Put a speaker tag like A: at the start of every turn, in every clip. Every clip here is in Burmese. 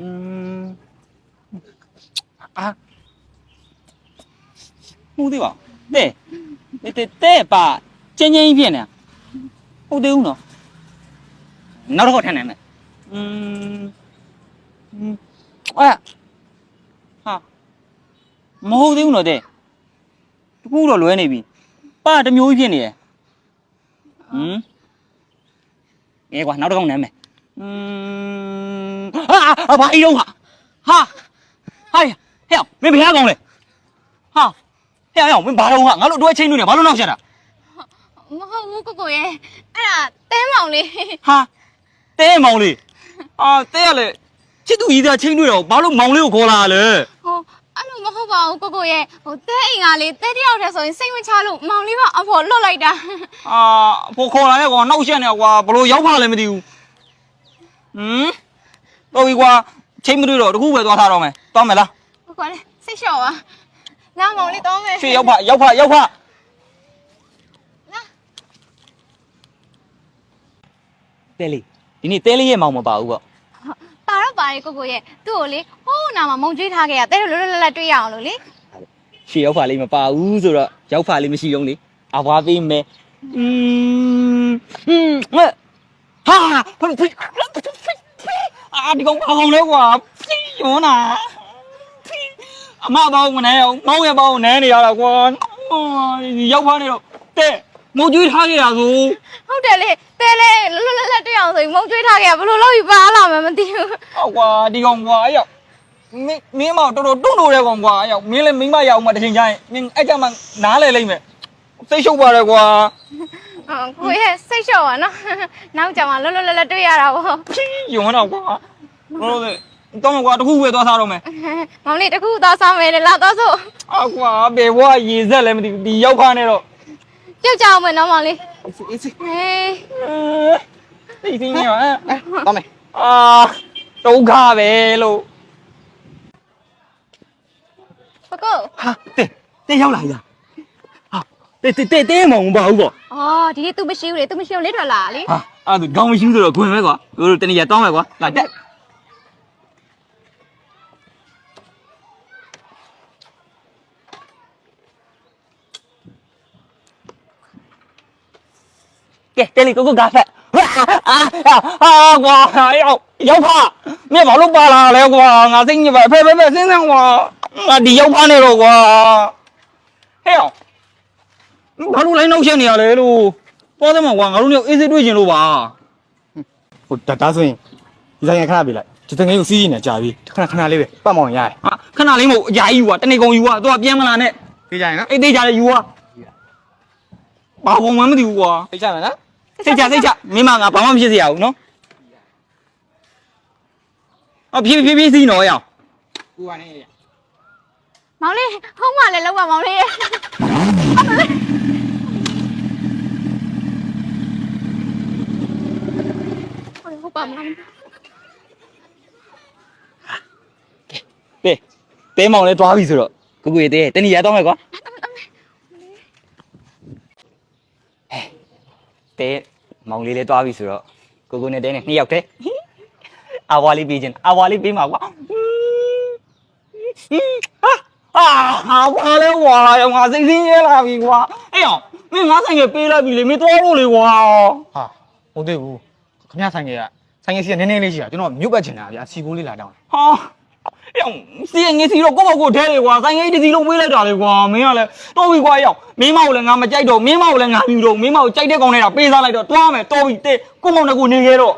A: อืมอ่ะဟုတ်သေးပါတဲ့တဲ့တဲ့ပါချင်းချင်းဖြစ်နေတာဟုတ်သေးဘူးနော်နောက်တော့ထပ်နေမယ်อืมอืมအဲ့ဟာမဟုတ်သေးဘူးနော်တဲ့တခုတော့လွဲနေပြီပါတစ်မျိုးကြီးဖြစ်နေတယ်ဟမ်အေးကွာနောက်တစ်ခေါက်နမ်းမယ် อืม ဟာဟာဘာအီတော့ဟာဟာဟိုင်ဟဲ့မင်းဘယ်ကောင်လဲဟာဟဲ့ဟဲ့မင်းဘာတော့ဟာငါတို့အတွဲချင်းလို့နေဘာလို့နောက်ချက်တာ
B: မဟုတ်ဘူးကိုကိုရဲ့အဲ့ဒါတဲမောင်လေး
A: ဟာတဲမောင်လေးအာတဲရလေချစ်သူကြီးသားချင်းတွေ့တော့ဘာလို့မောင်လေးကိုခေါ်လာလဲ
B: ဟိုအဲ့လိုမဟုတ်ပါဘူးကိုကိုရဲ့ဟိုတဲအိမ်ကလေးတဲတယောက်တည်းဆိုရင်စိတ်မချလို့မောင်လေးကအဖေါ်လွတ်လိုက်တာ
A: အာဖို့ခေါ်လာလဲကွာနောက်ချက်နေကွာဘလို့ရောက်ပါလဲမသိဘူးဟမ် တော့ဒီကွာချင်းမတွေ့တော့တခုပဲသွားထားတော့မယ်သွားမယ်လား
B: ကိုကိုလည်းစိတ်လျှော့ပါလာမောင်လေးတောင်းမယ်
A: ရွှေရောက်ဖရောက်ဖရောက်ဖ
B: လာ
A: တဲလေးဒီနေ့တဲလေးရဲ့မောင်မပါဘူးပေါ့
B: ပါတော့ပါလေကိုကိုရဲ့သူ့ကိုလေဟိုးနာမှာမုံကျွေးထားခဲ့ရတဲလို့လွတ်လွတ်လပ်လပ်တွေ့ရအောင်လို့လေ
A: ရှေ့ရောက်ဖာလေးမပါဘူးဆိုတော့ရောက်ဖာလေးမရှိတော့လေအဘွားပေးမယ်อืมอืมငါဟာဖိဖိ အာဒီကောင်ဘာကောင်လဲကွာဖိယောနာဖိအမဘောင်းမနေအောင်မောင်းရဘောင်းနဲနေရတာကွာရောက်ဖာနေတော့တဲ့မုံကျွေးထားခဲ့ရဆို
B: ဟုတ်တယ်လေတဲလေလွတ်လွတ်လပ်လပ်တွေ့အောင်ဆိုရင်မုံကျွေးထားခဲ့ရဘယ်လိုလုပ်ပြီးပါလာမှမသိဘူး
A: ဟောကွာဒီကောင်ကွာအဲ့ရောက်မင်းမင်းမတော်တော်တွန့်လို့တဲ့ကောင်ကွာအဲ့ရောက်မင်းလည်းမိမရအောင်မတစ်ချိန်ကျရင်မင်းအဲ့ကြမှာနားလေလိမ့်မယ်စိတ်ရှုပ်ပါတယ်ကွာ
B: ဟုတ်ကိုရဲ့စိတ်လျှော့ပါနော်နောက်ကြမှာလွတ်လွတ်လပ်လပ်တွေ့ရတာပေါ့
A: ယုံတော့ကွာဟုတ်တယ်တော့ကွာတခုပဲသွားစားတော့မယ်
B: မောင်လေးတခုသွားစားမယ်လေလာသွားစို့
A: အာကွာဘယ်ဘွားရေဆက်လည်းမသိဘူးဒီရောက်ခါနေတော့
B: ပြုတ်ကြအောင်မယ်နော်မောင်လေး
A: အေးစိ
B: ဟေး
A: သိသိနေရောအဲ
C: သွားမယ်
A: အာဒုက္ခပဲလို့
B: ကိုကို
A: ဟာတဲ့တဲ့ရောက်လာပြီလားဟာ တဲ့တဲ့တဲ့တဲ့မောင်မပါဘူးပေါ့
B: အော်ဒီနေ့ तू မရှိဘူးလေ तू မရှိဘူးလေးထွက်လာလေ
A: ဟာအဲ့ဒါခေါင်းမရှိဘူးဆိုတော့ခွင်ပဲကွာတို့တနေ့ရတောင်းမယ်ကွာလာတက်ကဲတယ်လီကိုကိုကားဖက်အာအာကွာရောက်ရောက်ဖမင်းဘာလို့ပါလာလဲကွာငါစိတ်ညစ်ပါဖဲဖဲဖဲစဉ်းစားကွာငါဒီရောက်ဖနေတော့ကွာဟဲ့အောင် ဘာလို့လိုက်နောက်ရှက်နေရလဲလို့ပေါ်တယ်မကွာငါတို့မျိုးအေးစိတွေ့ကျင်လို့ပါ
C: ဟိုဒါဒါဆိုရင်ဒီဆိုင်ရခဏပေးလိုက်ဒီတငယ်ကိုစီးရင်လည်းကြာပြီခဏခဏလေးပဲပတ်မောင်ရတယ်
A: ဟာခဏလေးမဟုတ်အကြာကြီးကွာတနေကုန်ယူကွာသူကပြန်မလာနဲ့
C: ပြေးကြရင်နော်
A: အေးသေးကြတယ်ယူကွာဘာဘုံမှမသိဘူးကွာ
C: ပြေးကြမယ်နော်
A: စိတ်ချစိတ်ချမင်းမငါဘာမှမဖြစ်စေရဘူးနော်အော်ဖြည်းဖြည်းဖြည်းစီးနော်ရအောင်
C: ကိုကနေရ
B: မောင်လေးဟုံးမလည်းလောက်ပါမောင်လေး ဟုတ်ပါမောင်
A: ကဲတဲမောင်လည်းသွားပြီဆိုတော့ကိုကိုရေတဲတနည်းရတော့မယ်ကွာဟဲ့တဲမောင်လေးလည်းသွားပြီဆိုတော့ကိုကိုနဲ့တဲနဲ့နှစ်ယောက်တည်းအဝါလေးပေးခြင်းအဝါလေးပေးမှာကွာဟာ ဟာဘာလဲကွာငါစိတ်ဆင်းရဲလာပြီကွာအေးအောင်မင်းငါဆိုင်ကပေးလိုက်ပြီလေမင်းသွားလို့လေကွာ
C: ဟာဟုတ်သေးဘူးခမရဆိုင်ကဆိုင်ကစီကနည်းနည်းလေးရှိတာကျွန်တော်မြုပ်ပတ်ချင်တာဗျာစီကိုလေးလာတောင်း
A: ဟာအေးအောင်စီးငေးစီတော့ကိုယ့်ဘကိုထဲလေကွာဆိုင်ငေးတစ်စီလုံးပေးလိုက်တာလေကွာမင်းကလည်းတော့ပြီကွာအေးအောင်မင်းမကိုလည်းငါမကြိုက်တော့မင်းမကိုလည်းငါမြူတော့မင်းမကိုကြိုက်တဲ့ကောင်နဲ့တော့ပေးစားလိုက်တော့တွားမယ်တော့ပြီတဲ့ကိုယ့်မောင်နဲ့ကိုနေခဲ့တော့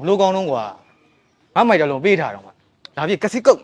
C: ဘလို့ကောင်းတော့ကွာငါမိုက်တယ်လုံးပေးထားတော့မှာ ဒါပြကစီကုတ်